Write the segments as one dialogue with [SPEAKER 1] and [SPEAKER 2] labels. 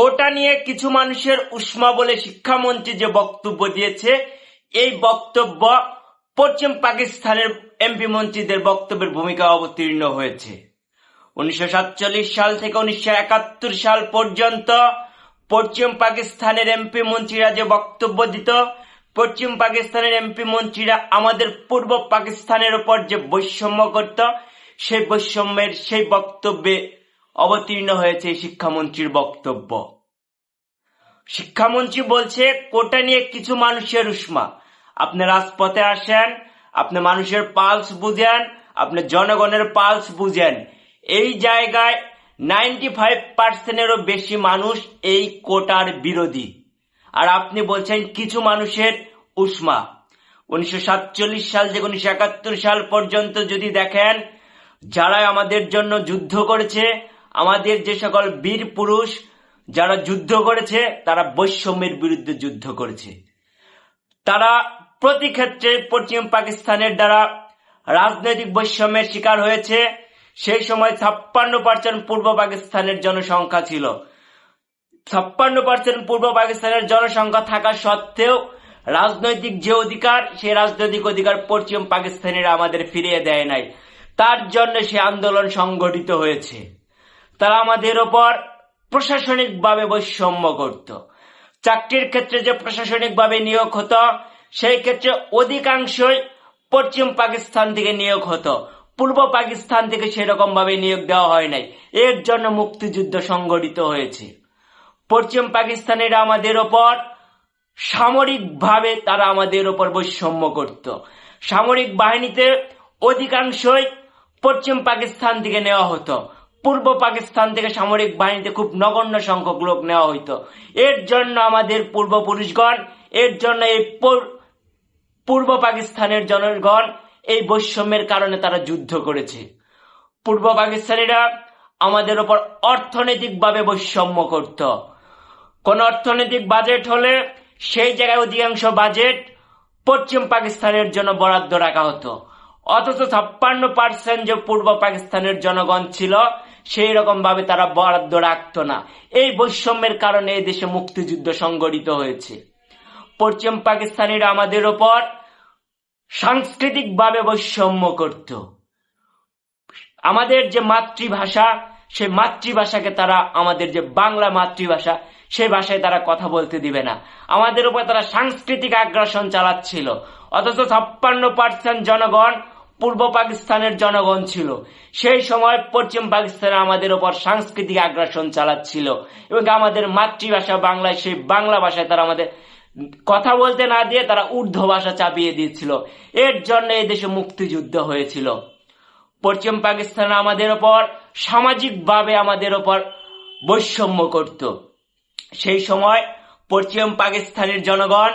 [SPEAKER 1] কোটা নিয়ে কিছু মানুষের উষ্মা বলে শিক্ষামন্ত্রী যে বক্তব্য দিয়েছে, এই বক্তব্য পশ্চিম পাকিস্তানের এমপি মন্ত্রীদের বক্তব্যের ভূমিকা অবতীর্ণ হয়েছে। উনিশশো সাতচল্লিশ সাল থেকে উনিশশো একাত্তর সাল পর্যন্ত পশ্চিম পাকিস্তানের এমপি মন্ত্রীরা যে বক্তব্য দিত, পশ্চিম পাকিস্তানের এমপি মন্ত্রীরা আমাদের পূর্ব পাকিস্তানের উপর যে বৈষম্য করত, সেই বৈষম্যের সেই বক্তব্যে অবতীর্ণ হয়েছে শিক্ষামন্ত্রীর বক্তব্য। শিক্ষামন্ত্রী বলছে, কোটা নিয়ে কিছু মানুষের উষ্মা। আপনি রাজপথে আসেন, আপনি মানুষের পালস বুঝেন, আপনি জনগণের পালস বুঝেন। এই জায়গায় নাইনটি ফাইভ পার্সেন্টেরও বেশি মানুষ এই কোটার বিরোধী। আর আপনি বলছেন, কিছু মানুষের উষ্মা। উনিশশো সাতচল্লিশ সাল থেকে উনিশশো একাত্তর সাল পর্যন্ত যদি দেখেন যারা আমাদের জন্য যুদ্ধ করেছে আমাদের যে সকল বীর পুরুষ যারা যুদ্ধ করেছে, তারা বৈষম্যের বিরুদ্ধে যুদ্ধ করেছে। তারা প্রতি ক্ষেত্রে পশ্চিম পাকিস্তানের দ্বারা রাজনৈতিক বৈষম্যের শিকার হয়েছে। সেই সময় ছাপ্পান্ন পার্সেন্ট পূর্ব পাকিস্তানের জনসংখ্যা ছিল। ছাপ্পান্ন পার্সেন্ট পূর্ব পাকিস্তানের জনসংখ্যা থাকা সত্ত্বেও রাজনৈতিক যে অধিকার, সেই রাজনৈতিক অধিকার পশ্চিম পাকিস্তানিরা আমাদের ফিরিয়ে দেয় নাই। তার জন্য সে আন্দোলন সংগঠিত হয়েছে। তারা আমাদের ওপর প্রশাসনিকভাবে বৈষম্য করত চাকরির ক্ষেত্রে যে প্রশাসনিকভাবে নিয়োগ হতো, সেই ক্ষেত্রে অধিকাংশই পশ্চিম পাকিস্তান থেকে নিয়োগ হতো। পূর্ব পাকিস্তান থেকে সেরকম ভাবে নিয়োগ দেওয়া হয় নাই। এর জন্য মুক্তিযুদ্ধ সংগঠিত হয়েছে। পশ্চিম পাকিস্তানিরা আমাদের ওপর সামরিকভাবে তারা আমাদের ওপর বৈষম্য করত সামরিক বাহিনীতে অধিকাংশই পশ্চিম পাকিস্তান থেকে নেওয়া হতো। পূর্ব পাকিস্তান থেকে সামরিক বাহিনীতে খুব নগণ্য সংখ্যক লোক নেওয়া হইতো। এর জন্য আমাদের পূর্বপুরুষগণ, এর জন্য এই পূর্ব পাকিস্তানের জনগণ এই বৈষম্যের কারণে তারা যুদ্ধ করেছে। পূর্ব পাকিস্তানিরা আমাদের ওপর অর্থনৈতিকভাবে বৈষম্য করত। কোন অর্থনৈতিক বাজেট হলে সেই জায়গায় অধিকাংশ বাজেট পশ্চিম পাকিস্তানের জন্য বরাদ্দ রাখা হতো। অথচ ছাপ্পান্ন পার্সেন্ট যে পূর্ব পাকিস্তানের জনগণ ছিল সেই রকম ভাবে তারা বরাদ্দ রাখত না। এই বৈষম্যের কারণে এই দেশে মুক্তিযুদ্ধ সংগঠিত হয়েছে। পশ্চিম পাকিস্তানিরা আমাদের ওপর সাংস্কৃতিক ভাবে বৈষম্য করত। আমাদের যে মাতৃভাষা, সেই মাতৃভাষাকে তারা, আমাদের যে বাংলা মাতৃভাষা, সেই ভাষায় তারা কথা বলতে দিবে না। আমাদের উপর তারা সাংস্কৃতিক আগ্রাসন চালাচ্ছিল। অথচ ছাপ্পান্ন পার্সেন্ট জনগণ পূর্ব পাকিস্তানের জনগণ ছিল। সেই সময় পশ্চিম পাকিস্তানে আমাদের ওপর সাংস্কৃতিক আগ্রাসন চালাচ্ছিল এবং আমাদের মাতৃভাষা বাংলায়, সেই বাংলা ভাষায় তারা আমাদের কথা বলতে না দিয়ে তারা ঊর্ধ্ব ভাষা চাপিয়ে দিয়েছিল। এর জন্য এই দেশে মুক্তিযুদ্ধ হয়েছিল। পশ্চিম পাকিস্তান আমাদের ওপর সামাজিকভাবে আমাদের ওপর বৈষম্য করত। সেই সময় পশ্চিম পাকিস্তানের জনগণ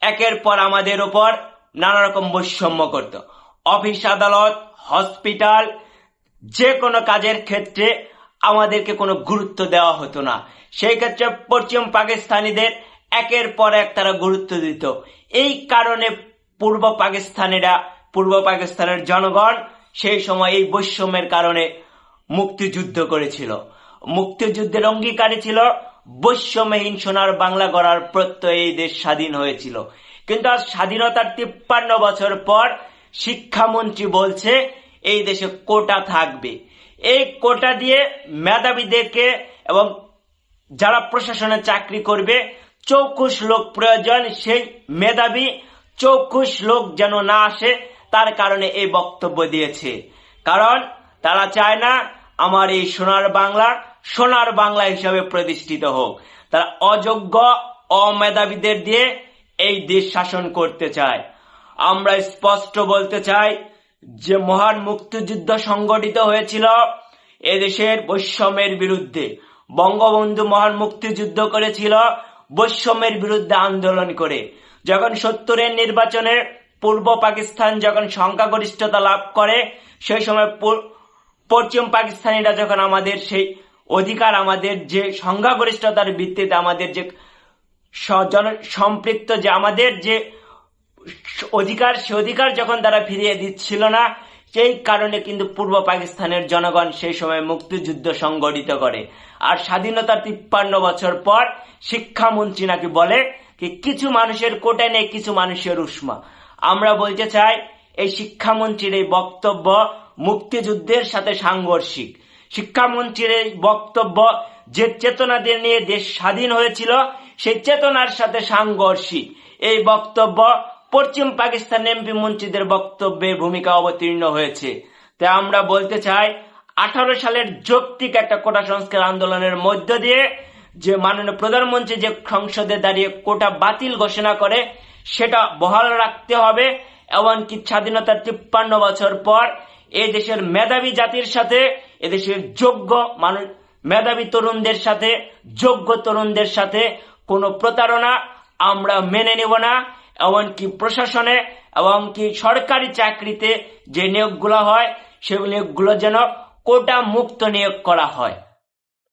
[SPEAKER 1] একের পর আমাদের ওপর নানা রকম বৈষম্য করত। অফিস, আদালত, হসপিটাল যে কোনো কাজের ক্ষেত্রে আমাদেরকে কোনো গুরুত্ব দেওয়া হতো না। সেই ক্ষেত্রে পশ্চিম পাকিস্তানিদের একের পর এক তারা গুরুত্ব দিত। এই কারণে পূর্ব পাকিস্তানিরা, পূর্ব পাকিস্তানের জনগণ সেই সময় এই বৈষম্যের কারণে মুক্তিযুদ্ধ করেছিল। মুক্তিযুদ্ধের অঙ্গীকারী ছিল, বৈষম্যহীন সোনার বাংলা গড়ার প্রত্যয় এই দেশ স্বাধীন হয়েছিল। কিন্তু আজ স্বাধীনতার তিপ্পান্ন বছর পর শিক্ষামন্ত্রী বলছে, এই দেশে কোটা থাকবে। এই কোটা দিয়ে মেধাবীদেরকে এবং যারা প্রশাসনে চাকরি করবে, চৌকুশ লোক প্রয়োজন। সেই মেধাবী চৌকুশ লোক যেন না আসে, তার কারণে এই বক্তব্য দিয়েছে। কারণ তারা চায় না আমার এই সোনার বাংলা সোনার বাংলা হিসাবে প্রতিষ্ঠিত হোক। তারা অযোগ্য, অমেধাবীদের দিয়ে এই দেশ শাসন করতে চায়। আমরা স্পষ্ট বলতে চাই যে মহান মুক্তিযুদ্ধ সংগঠিত হয়েছিল এদেশের বৈষম্যের বিরুদ্ধে। বঙ্গবন্ধু মহান মুক্তিযুদ্ধ করেছিল বৈষম্যের বিরুদ্ধে আন্দোলন করে। যখন সত্তরের নির্বাচনে পূর্ব পাকিস্তান যখন সংখ্যাগরিষ্ঠতা লাভ করে, সেই সময় পশ্চিম পাকিস্তানিরা যখন আমাদের সেই অধিকার, আমাদের যে সংখ্যাগরিষ্ঠতার ভিত্তিতে আমাদের যে সম্পৃক্ত যে আমাদের যে অধিকার, সে অধিকার যখন তারা ফিরিয়ে দিচ্ছিল না, সেই কারণে কিন্তু পূর্ব পাকিস্তানের জনগণ সেই সময় মুক্তিযুদ্ধ সংগঠিত করে। আর স্বাধীনতা তিপ্পান্ন বছর পর শিক্ষামন্ত্রী নাকি বলে কি, কিছু মানুষের কোটা নেই, কিছু মানুষের উষ্মা। আমরা বলতে চাই, এই শিক্ষামন্ত্রীর এই বক্তব্য মুক্তিযুদ্ধের সাথে সাংঘর্ষিক। শিক্ষামন্ত্রীর এই বক্তব্য যে চেতনা দিয়ে নিয়ে দেশ স্বাধীন হয়েছিল, সেই চেতনার সাথে সাংঘর্ষিক। এই বক্তব্য পশ্চিম পাকিস্তান এমপি মন্ত্রীদের বক্তব্যে ভূমিকা অবতীর্ণ হয়েছে। তাই আমরা বলতে চাই, আঠারো সালের যৌক্তিক একটা কোটা সংস্কার আন্দোলনের মধ্য দিয়ে যে মাননীয় প্রধানমন্ত্রী যে সংসদে দাঁড়িয়ে কোটা বাতিল ঘোষণা করে, সেটা বহাল রাখতে হবে, এমনকি স্বাধীনতার তিপ্পান্ন বছর পর এই দেশের মেধাবী জাতির সাথে এদেশের যোগ্য মানুষ, মেধাবী তরুণদের সাথে, যোগ্য তরুণদের সাথে কোনো প্রতারণা আমরা মেনে নেব না। এমনকি প্রশাসনে এমনকি সরকারি চাকরিতে যে নিয়োগগুলো হয় সেগুলো নিয়োগগুলো যেন কোটা মুক্ত নিয়োগ করা হয়।